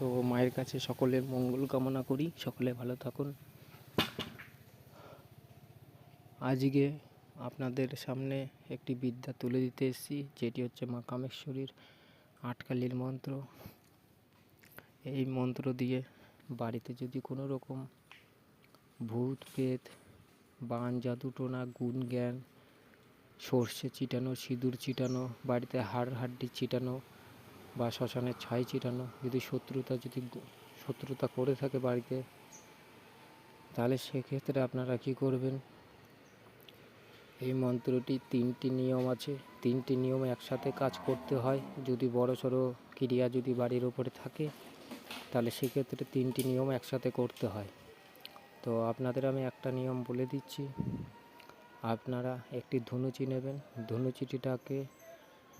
তো মায়ের কাছে সকলের মঙ্গল কামনা করি। সকলে ভালো থাকুন। আজকে আপনাদের সামনে একটি বিদ্যা তুলে দিতে এসেছি, যেটি হচ্ছে মা কামেশ্বরীর আটকালির মন্ত্র। এই মন্ত্র দিয়ে বাড়িতে যদি কোনো রকম ভূত, প্রেত, বান, জাদু, টোনা, গুণ, জ্ঞান, সর্ষে চিটানো সিঁদুর চিটানো বাড়িতে হাড়, হাড্ডি চিটানো বা শ্মশানের ছাই চিটানো যদি শত্রুতা যদি শত্রুতা করে থাকে বাড়িতে, তাহলে সেক্ষেত্রে আপনারা কি করবেন? এই মন্ত্রটি তিনটি নিয়ম আছে। তিনটি নিয়ম একসাথে কাজ করতে হয়। যদি বড় সড়ো ক্রিয়া যদি বাড়ির ওপরে থাকে, তাহলে সেক্ষেত্রে তিনটি নিয়ম একসাথে করতে হয়। তো আপনাদের আমি একটা নিয়ম বলে দিচ্ছি। আপনারা একটি ধনুচি নেবেন। ধনুচিটিটাকে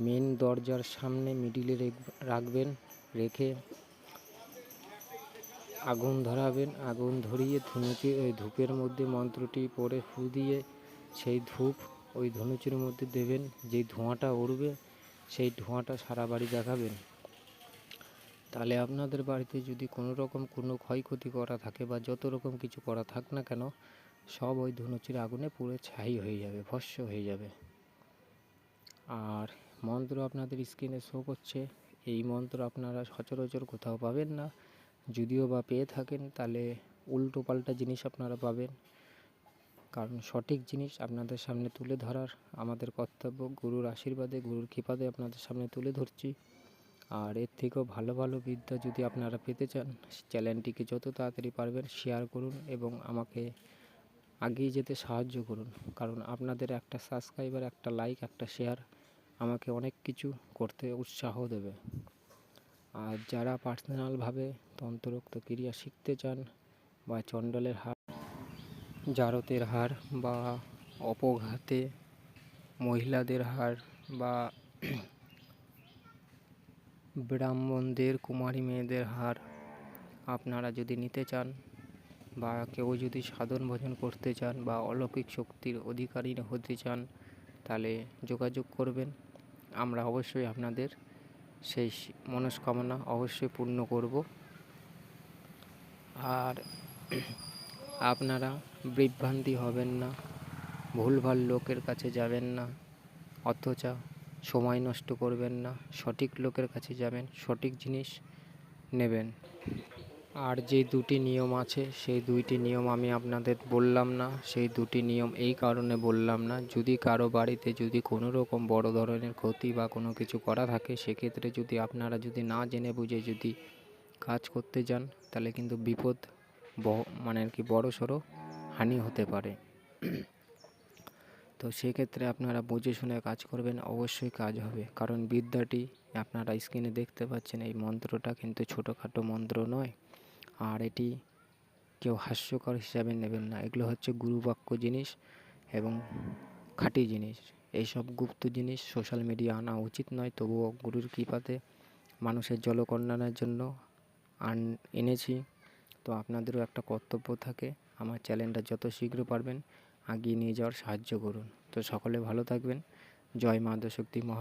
মেন দরজার সামনে মিডিলে রেখ- রাখবেন, রেখে আগুন ধরাবেন, আগুন ধরিয়ে ধনুচি ওই ধূপের মধ্যে মন্ত্রটি পড়ে ফু দিয়ে সেই ধূপ ওই ধনুচির মধ্যে দেবেন, যেই ধোঁয়াটা উড়বে সেই ধোঁয়াটা সারা বাড়ি দেখাবেন তাহলে আপনাদের বাড়িতে যদি কোনো রকম কোনো ক্ষয়ক্ষতি করা থাকে বা যত রকম কিছু করা থাক না কেন, সব ওই ধনুচির আগুনে পুরো ছাই হয়ে যাবে ভস্য হয়ে যাবে। আর মন্ত্র আপনাদের স্ক্রিনে শো করছে। এই মন্ত্র আপনারা সচরাচর কোথাও পাবেন না। যদিও বা পেয়ে থাকেন, তাহলে উল্টো পাল্টা জিনিস আপনারা পাবেন। কারণ সঠিক জিনিস আপনাদের সামনে তুলে ধরার, আমাদের কর্তব্য গুরুর আশীর্বাদে, গুরুর কৃপাতে আপনাদের সামনে তুলে ধরছি। আর এর থেকেও ভালো ভালো বিদ্যা যদি আপনারা পেতে চান, চ্যানেলটিকে যত তাড়াতাড়ি পারবেন শেয়ার করুন এবং আমাকে এগিয়ে যেতে সাহায্য করুন। কারণ আপনাদের একটা সাবস্ক্রাইবার একটা লাইক একটা শেয়ার আমাকে অনেক কিছু করতে উৎসাহ দেবে। আর যারা পার্সোনালভাবে তন্ত্রোক্ত ক্রিয়া শিখতে চান বা চণ্ডালের হার, জারতের হার বা অপঘাতে মহিলাদের হার বা ব্রাহ্মণদের, কুমারী মেয়েদের হার আপনারা যদি নিতে চান বা কেউ যদি সাধন ভোজন করতে চান বা অলৌকিক শক্তির অধিকারী হতে চান, তাহলে যোগাযোগ করবেন। আমরা অবশ্যই আপনাদের সেই মনস্কামনা অবশ্যই পূর্ণ করব। আর আপনারা বিভ্রান্তি হবেন না, ভুলভাল লোকের কাছে যাবেন না, অথচ সময় নষ্ট করবেন না, সঠিক লোকের কাছে যাবেন, সঠিক জিনিস নেবেন। আর যে দুটি নিয়ম আছে, সেই দুইটি নিয়ম আমি আপনাদের বললাম না, সেই দুটি নিয়ম এই কারণে বললাম না। যদি কারও বাড়িতে যদি কোনো রকম বড় ধরনের ক্ষতি বা কোনো কিছু করা থাকে, সেক্ষেত্রে যদি আপনারা যদি না জেনে বুঝে যদি কাজ করতে যান, তাহলে কিন্তু বিপদ মানে আর কি বড় সড়ো হানি হতে পারে। তো সেক্ষেত্রে আপনারা বুঝে শুনে কাজ করবেন, অবশ্যই কাজ হবে। কারণ বিদ্যাটি আপনারা স্ক্রিনে দেখতে পাচ্ছেন, এই মন্ত্রটা কিন্তু ছোটোখাটো মন্ত্র নয়। আর এটি কেউ হাস্যকর হিসাবে নেবেন না। এগুলো হচ্ছে গুরুবাক্য জিনিস এবং খাঁটি জিনিস। এইসব গুপ্ত জিনিস সোশ্যাল মিডিয়া আনা উচিত নয়, তবুও গুরুর কৃপাতে মানুষের জলকন্যানের জন্য আন এনেছি। তো আপনাদেরও একটা কর্তব্য থাকে, আমার চ্যানেলটা যত শীঘ্র পারবেন এগিয়ে নিয়ে যাওয়ার সাহায্য করুন। তো সকলে ভালো থাকবেন। জয় মা মহা